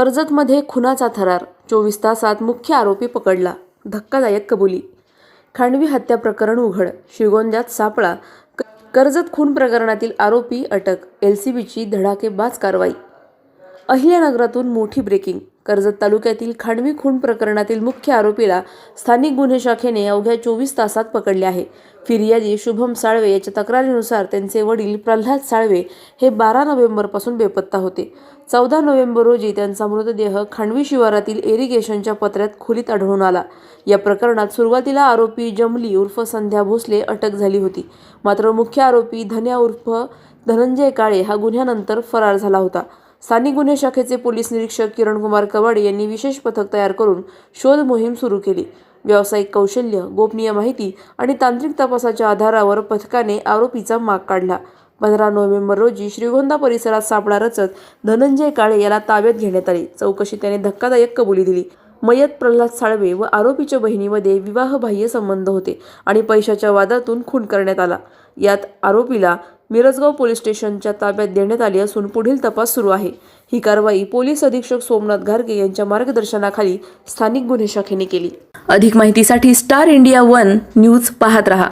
कर्जतमध्ये खुनाचा थरार. चोवीस तासात मुख्य आरोपी पकडला. धक्कादायक कबुली. खांडवी हत्या प्रकरण उघड. श्रीगोंद्यात सापळा. क- कर्जत खून प्रकरणातील आरोपी अटक. एल सी बीची धडाकेबाज कारवाई. अहिल्यानगरातून मोठी ब्रेकिंग कर्जत तालुक्यातील खांडवी खून प्रकरणातील मुख्य आरोपीला स्थानिक गुन्हे शाखेने अवघ्या चोवीस तासात पकडले आहे. फिर्यादी शुभम साळवे याच्या तक्रारीनुसार त्यांचे वडील प्रल्हाद साळवे हे बारा नोव्हेंबरपासून बेपत्ता होते. चौदा नोव्हेंबर रोजी त्यांचा मृतदेह खांडवी शिवारातील एरिगेशनच्या पत्र्यात खोलीत आढळून आला. या प्रकरणात सुरुवातीला आरोपी जमली उर्फ संध्या भोसले अटक झाली होती. मात्र मुख्य आरोपी धन्या उर्फ धनंजय काळे हा गुन्ह्यानंतर फरार झाला होता. स्थानिक गुन्हे शाखेचे पोलीस निरीक्षक किरणकुमार कवाडे यांनी विशेष पथक तयार करून शोध मोहीम सुरू केली. व्यावसायिक कौशल्य गोपनीय माहिती आणि तांत्रिक तपासाच्या आधारावर पथकाने आरोपीचा माग काढला. पंधरा नोव्हेंबर रोजी श्रीगोंदा परिसरात सापळा रचत धनंजय काळे याला ताब्यात घेण्यात आले. चौकशी त्याने धक्कादायक कबुली दिली. मयत प्रल्हाद साळवे व आरोपीच्या बहिणीमध्ये विवाहबाह्य संबंध होते आणि पैशाच्या वादातून खून करण्यात आला. यात आरोपीला मिरजगाव पोलीस स्टेशनच्या ताब्यात देण्यात आली असून पुढील तपास सुरू आहे. ही कारवाई पोलीस अधीक्षक सोमनाथ घारगे यांच्या मार्गदर्शनाखाली स्थानिक गुन्हे शाखेने केली. अधिक माहितीसाठी स्टार इंडिया वन न्यूज पाहत रहा.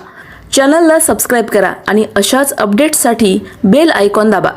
चॅनलला सबस्क्राईब करा आणि अशाच अपडेट्ससाठी बेल आयकॉन दाबा.